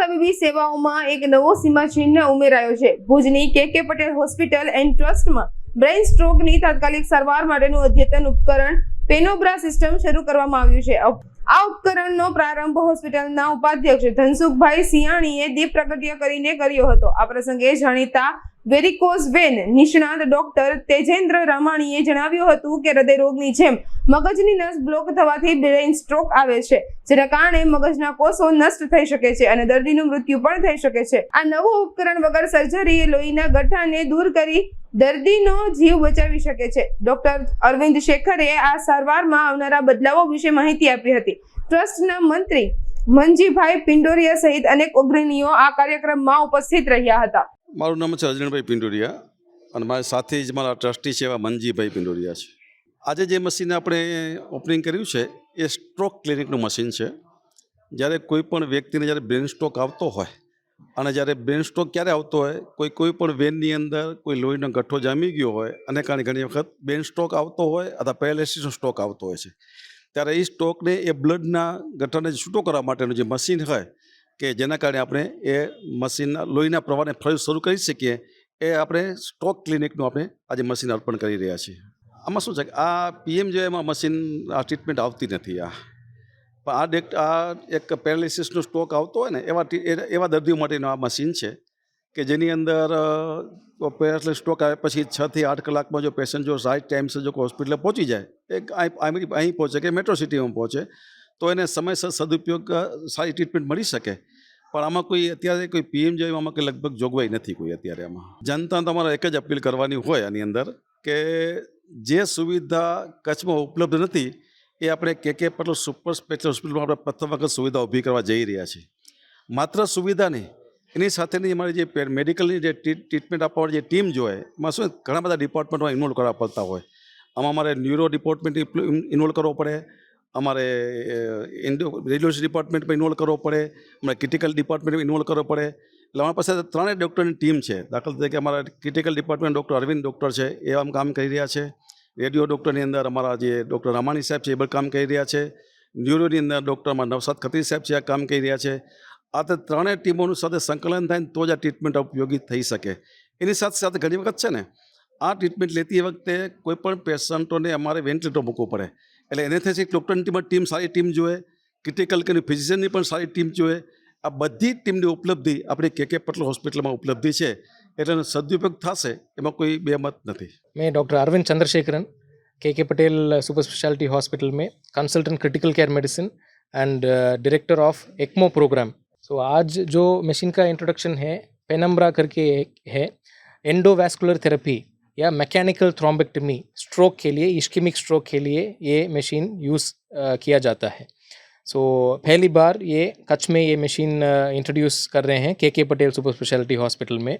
તબીબી સેવાઓમાં એક નવો સીમાચિહ્ન ઉમેરાયો છે. ભુજની K K Patel hospital and ટ્રસ્ટમાં brain સ્ટ્રોકની તાત્કાલિક સારવાર માટેનું અદ્યતન ઉપકરણ પેનોબ્રા સિસ્ટમ શરૂ કરવામાં આવ્યું છે. આ ઉપકરણનો પ્રારંભ હોસ્પિટલના ઉપાધ્યક્ષ ધનસુખભાઈ સિયાણીએ દીપ પ્રગટ્ય કરીને કર્યો હતો. આ પ્રસંગે જાણીતા વેરિકોઝ વેન નિષ્ણાત ડોક્ટર તેજેન્દ્ર રામાણીએ જણાવ્યું હતું કે હૃદયરોગની જેમ મગજની નસ બ્લોક થવાથી બ્રેઇન સ્ટ્રોક આવે છે, જેના કારણે મગજના કોષો નષ્ટ થઈ શકે છે અને દર્દીનું મૃત્યુ પણ થઈ શકે છે. આ નવું ઉપકરણ વગર સર્જરીએ લોહીના ગઠ્ઠાને દૂર કરી દર્દીનો જીવ બચાવી શકે છે. ડોક્ટર અરવિંદ શેખરે આ સારવારમાં આવનારા બદલાવો વિશે માહિતી આપી હતી. ટ્રસ્ટના મંત્રી મનજીભાઈ પિંડોરિયા સહિત અનેક અગ્રણીઓ આ કાર્યક્રમમાં ઉપસ્થિત રહ્યા હતા. મારું નામ છે અર્જુનભાઈ પિંડોરિયા અને મારી સાથે જ મારા ટ્રસ્ટી છે એવા મનજીભાઈ પિંડોરિયા છે. આજે જે મશીન આપણે ઓપનિંગ કર્યું છે, એ સ્ટ્રોક ક્લિનિકનું મશીન છે. જ્યારે કોઈ પણ વ્યક્તિને જ્યારે બ્રેન સ્ટ્રોક આવતો હોય અને જ્યારે બ્રેન સ્ટ્રોક ક્યારે આવતો હોય, કોઈ કોઈ પણ વેનની અંદર કોઈ લોહીનો ગઠ્ઠો જામી ગયો હોય, અને કારણે ઘણી વખત બ્રેન સ્ટ્રોક આવતો હોય અથવા પેરાલિસિસનો સ્ટ્રોક આવતો હોય છે. ત્યારે એ સ્ટોકને, એ બ્લડના ગઠ્ઠાને છૂટો કરવા માટેનું જે મશીન હોય, કે જેના કારણે આપણે એ મશીનના લોહીના પ્રવાહને ફરી શરૂ કરી શકીએ, એ આપણે સ્ટોક ક્લિનિકનું આપણે આજે મશીન અર્પણ કરી રહ્યા છીએ. આમાં શું છે કે આ પીએમ જે એમાં મશીન, આ ટ્રીટમેન્ટ આવતી નથી આ. પણ આ ડેક આ એક પેરાલિસિસનો સ્ટોક આવતો હોય ને, એવા એવા દર્દીઓ માટેનું આ મશીન છે. કે જેની અંદર પેરાલિસિસ સ્ટોક આવે પછી છથી આઠ કલાકમાં જો પેશન્ટ જો રાઇટ ટાઈમસર જો હોસ્પિટલે પહોંચી જાય એક અહીં પહોંચે કે મેટ્રો સિટીમાં પહોંચે, તો એને સમયસર સદુપયોગ સારી ટ્રીટમેન્ટ મળી શકે. પણ આમાં કોઈ અત્યારે કોઈ પીએમ જેવી આમાં કોઈ લગભગ જોગવાઈ નથી કોઈ અત્યારે આમાં. જનતા તમારે એક જ અપીલ કરવાની હોય આની અંદર કે જે સુવિધા કચ્છમાં ઉપલબ્ધ નથી, એ આપણે કે કે પટેલ સુપર સ્પેશિયલ હોસ્પિટલમાં આપણે પ્રથમ વખત સુવિધા ઊભી કરવા જઈ રહ્યા છીએ. માત્ર સુવિધા નહીં એની સાથેની અમારી જે મેડિકલની જે ટ્રીટ- ટ્રીટમેન્ટ આપવાની જે ટીમ જોઈએ એમાં શું ઘણા બધા ડિપાર્ટમેન્ટમાં ઇન્વોલ્વ કરવા પડતા હોય. આમાં અમારે ન્યુરો ડિપાર્ટમેન્ટ ઇન્વોલ્વ કરવો પડે, અમારે ઇન્ડો રેડિયોલોજી ડિપાર્ટમેન્ટમાં ઇન્વોલ્વ કરવો પડે, અમારે ક્રિટિકલ ડિપાર્ટમેન્ટમાં ઇન્વોલ્વ કરવો પડે. એટલે અમારી પાસે ત્રણેય ડૉક્ટરની ટીમ છે. દાખલ તરીકે અમારા critical department doctor Arvind doctor છે, એ આમ કામ કરી રહ્યા છે. રેડિયો ડૉક્ટરની અંદર અમારા જે ડૉક્ટર રામાણી સાહેબ છે, એ પણ કામ કરી રહ્યા છે. ન્યુરોની અંદર ડૉક્ટર અમારા નવસાદ ખત્રી સાહેબ છે, આ કામ કરી રહ્યા છે. આ તે ત્રણેય ટીમોનું સાથે સંકલન થાય ને તો જ આ ટ્રીટમેન્ટ ઉપયોગી થઈ શકે એની સાથે સાથે ઘણી વખત છે ને આ ટ્રીટમેન્ટ લેતી વખતે કોઈ પણ પેશન્ટોને અમારે વેન્ટિલેટર મૂકવું પડે એટલે એને થશે ડૉક્ટરની ટીમ ટીમ સારી ટીમ જોઈએ ક્રિટિકલ કે ફિઝિશિયનની પણ સારી ટીમ જોઈએ આ બધી જ ટીમની ઉપલબ્ધિ આપણી કે કે પટેલ હોસ્પિટલમાં ઉપલબ્ધિ છે એટલે એનો સદુપયોગ થશે એમાં કોઈ બેમત નથી मैं doctor Arvind Chandrasekharan K K Patel super specialty hospital में consultant critical care medicine and director of ECMO program so so, आज जो मशीन का इंट्रोडक्शन है पेनम्ब्रा करके एक है एंडोवैस्कुलर थेरेपी या मैकेनिकल थ्रोम्बेक्टमी स्ट्रोक के लिए इश्किमिक स्ट्रोक के लिए ये मशीन यूज़ किया जाता है। सो so, पहली बार ये कच्छ में ये मशीन इंट्रोड्यूस कर रहे हैं K K Patel super speciality hospital में।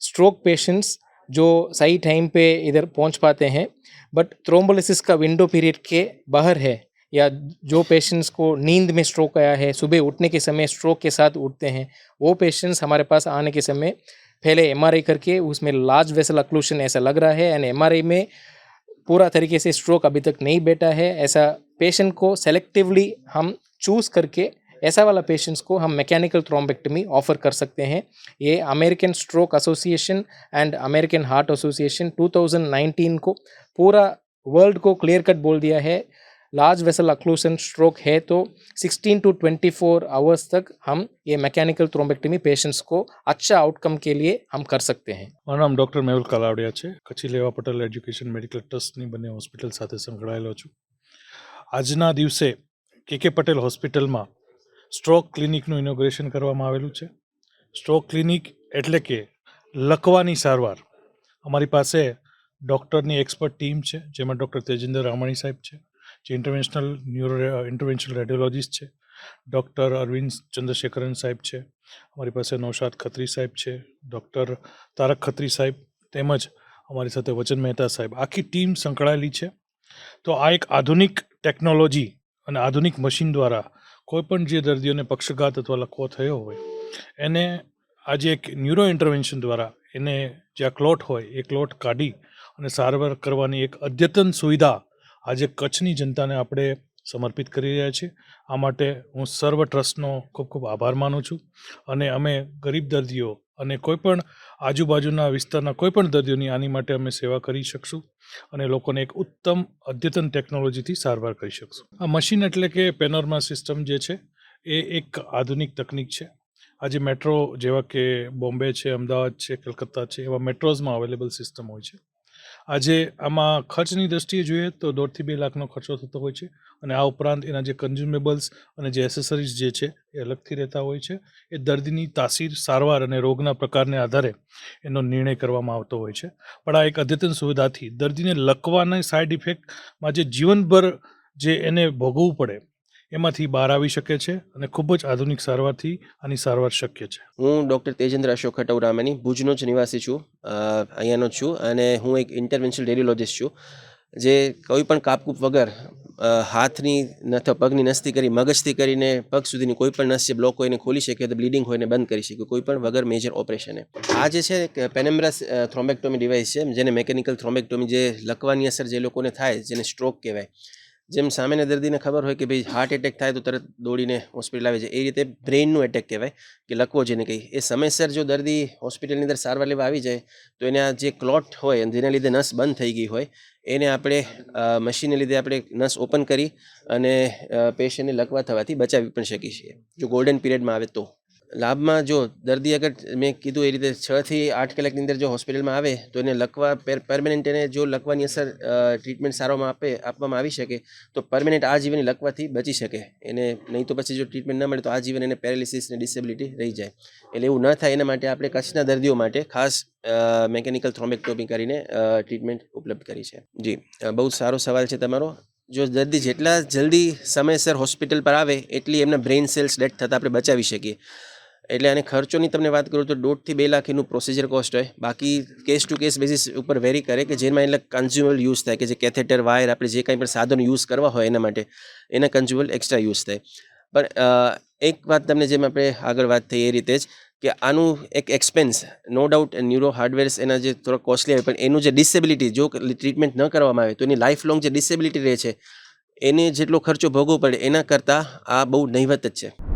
स्ट्रोक पेशेंट्स जो सही टाइम पे इधर पहुँच पाते हैं बट थ्रोम्बोलिसिस का विंडो पीरियड के बाहर है या जो पेशेंट्स को नींद में स्ट्रोक आया है, सुबह उठने के समय स्ट्रोक के साथ उठते हैं, वो पेशेंट्स हमारे पास आने के समय पहले एम करके उसमें लार्ज वेसल अक्लूशन ऐसा लग रहा है एंड एमआरआई में पूरा तरीके से स्ट्रोक अभी तक नहीं बैठा है। ऐसा पेशेंट को सेलेक्टिवली हम चूज़ करके ऐसा वाला पेशेंट्स को हम मैकेनिकल थ्रोम्बेक्टमी ऑफ़र कर सकते हैं। ये American Stroke Association and American Heart Association 2019 को पूरा वर्ल्ड को क्लियर कट बोल दिया है। लार्ज वेसल अक्लूसन स्ट्रोक है तो 16 टू 24 आवर्स तक हम ये मैकेनिकल थ्रोम्बेक्टमी पेशेंट्स को अच्छा आउटकम के लिए हम कर सकते हैं મારું નામ ડૉક્ટર મેહુલ કલાવડિયા છે કચ્છી લેવા પટેલ એજ્યુકેશન મેડિકલ ટ્રસ્ટની બંને હોસ્પિટલ સાથે સંકળાયેલો છું આજના દિવસે કે કે પટેલ હોસ્પિટલમાં સ્ટ્રોક ક્લિનિકનું ઇનોગ્રેશન કરવામાં આવેલું છે સ્ટ્રોક ક્લિનિક એટલે કે લકવાની સારવાર અમારી પાસે ડૉક્ટરની એક્સપર્ટ ટીમ છે જેમાં ડૉક્ટર તેજેન્દ્ર રામાણી સાહેબ છે જે ઇન્ટરવેન્શનલ ન્યુરો ઇન્ટરવેન્શનલ રેડિયોલોજિસ્ટ છે. ડૉક્ટર અરવિંદ ચંદ્રશેખરન સાહેબ છે. અમારી પાસે નૌશાદ ખત્રી સાહેબ છે. ડૉક્ટર તારક ખત્રી સાહેબ તેમજ અમારી સાથે વચન મહેતા સાહેબ. આખી ટીમ સંકળાયેલી છે. તો આ એક આધુનિક ટેકનોલોજી અને આધુનિક મશીન દ્વારા કોઈપણ જે દર્દીઓને પક્ષઘાત અથવા લખવો થયો હોય, એને આજે એક ન્યુરો ઇન્ટરવેન્શન દ્વારા એને જે આ ક્લોટ હોય એ ક્લોટ કાઢી અને સારવાર કરવાની એક અદ્યતન સુવિધા આજે કચ્છની જનતાને આપણે સમર્પિત કરી રહ્યા છીએ. આ માટે હું સર્વ ટ્રસ્ટનો ખૂબ ખૂબ આભાર માનું છું અને અમે ગરીબ દર્દીઓ અને કોઈપણ આજુબાજુના વિસ્તારના કોઈપણ દર્દીઓની આની માટે અમે સેવા કરી શકશું અને લોકોને એક ઉત્તમ અદ્યતન ટેકનોલોજીથી સારવાર કરી શકશું. આ મશીન એટલે કે પેનોરમા સિસ્ટમ જે છે, એ એક આધુનિક તકનિક છે. આજે મેટ્રો જેવા કે બોમ્બે છે, અમદાવાદ છે, કલકત્તા છે, એવા મેટ્રોઝમાં અવેલેબલ સિસ્ટમ હોય છે. આજે આમાં ખર્ચની દ્રષ્ટિએ જોઈએ તો દોઢથી બે લાખનો ખર્ચો થતો હોય છે અને આ ઉપરાંત એના જે કન્ઝ્યુમેબલ્સ અને જે એસેસરીઝ જે છે એ અલગથી રહેતા હોય છે. એ દર્દીની તાસીર, સારવાર અને રોગના પ્રકારને આધારે એનો નિર્ણય કરવામાં આવતો હોય છે. પણ આ એક અદ્યતન સુવિધાથી દર્દીને લકવાના સાઇડ ઇફેક્ટમાં જે જીવનભર જે એને ભોગવવું પડે એમાંથી બહાર આવી શકે છે અને ખૂબ જ આધુનિક સારવારથી આની સારવાર શક્ય છે. હું ડૉક્ટર તેજેન્દ્ર અશોક ખટવરામાની ભુજનો જ નિવાસી છું. અહીંયાનો જ છું અને હું એક ઇન્ટરવેન્શનલ રેડિયોલોજિસ્ટ છું. જે કોઈ પણ કાપકૂપ વગર હાથની અથવા પગની નસથી કરી, મગજથી કરીને પગ સુધીની કોઈ પણ નસ બ્લોક હોય એને ખોલી શકે તો બ્લીડિંગ હોય એને બંધ કરી શકે, કોઈ પણ વગર મેજર ઓપરેશને આ જે છે પેનેમ્બ્રસ થ્રોમેક્ટોમી ડિવાઇસ છે, જેને મેકેનિકલ થ્રોમેક્ટોમી જે લકવાની અસર જે લોકોને થાય, જેને સ્ટ્રોક કહેવાય જેમ સામેના દર્દીને ખબર હોય કે ભાઈ હાર્ટ એટેક થાય તો તરત દોડીને હોસ્પિટલ આવે છે. એ રીતે બ્રેઇનનું એટેક કહેવાય કે લકવો જેને કહી એ સમયસર જો દર્દી હોસ્પિટલની અંદર સારવાર લેવા આવી જાય તો એને જે ક્લોટ હોય જેના લીધે નસ બંધ થઈ ગઈ હોય, એને આપણે મશીનને લીધે આપણે નસ ઓપન કરી અને પેશન્ટને લકવા થવાથી બચાવી પણ શકીએ છીએ. જો ગોલ્ડન પીરિયડમાં આવે તો. લાભમાં જો દર્દી અગર મેં કીધું એ રીતે છ થી આઠ કલાકની અંદર જો હોસ્પિટલમાં આવે, તો એને લકવા પરમેનન્ટ એને જો લકવાની અસર ટ્રીટમેન્ટ સારામાં આપે, આપવામાં આવી શકે, તો પરમેનન્ટ આજીવન લકવાથી બચી શકે. એને નહીં તો પછી જો ટ્રીટમેન્ટ ન મળે, તો આ જીવન એને પેરાલિસિસ ને ડિસેબિલિટી રહી જાય. એટલે એવું ન થાય એના માટે આપણે કચ્છના દર્દીઓ માટે ખાસ મેકેનિકલ થ્રોમ્બેક્ટોમી કરીને ટ્રીટમેન્ટ ઉપલબ્ધ કરી છે. જી બહુ સારો સવાલ છે તમારો. જો દર્દી જેટલા જલ્દી સમયસર હોસ્પિટલ પર આવે, એટલી એમના બ્રેઇન સેલ્સ ડેથ થતાં આપણે બચાવી શકીએ. એટલે આને ખર્ચોની તમને વાત કરું તો દોઢથી બે લાખ એનું પ્રોસિજર કોસ્ટ હોય. બાકી કેસ ટુ કેસ બેસિસ ઉપર વેરી કરે કે જેમાં એટલે કન્ઝ્યુમેબલ યુઝ થાય કે જે કેથેટર વાયર આપણે જે કંઈ પણ સાધન યુઝ કરવા હોય એના માટે, એના કન્ઝ્યુમેબલ એક્સ્ટ્રા યુઝ થાય. પણ એક વાત તમને જેમ આપણે આગળ વાત થઈ એ રીતે જ કે આનું એક expense no doubt neuro hardwares એના જે થોડા કોસ્ટલી આવે, પણ એનું જે ડિસેબિલિટી જો ટ્રીટમેન્ટ ન કરવામાં આવે તો એની લાઈફ લોંગ જે ડિસેબિલિટી રહે છે, એને જેટલો ખર્ચો ભોગવવો પડે એના કરતાં આ બહુ નહિવત જ છે.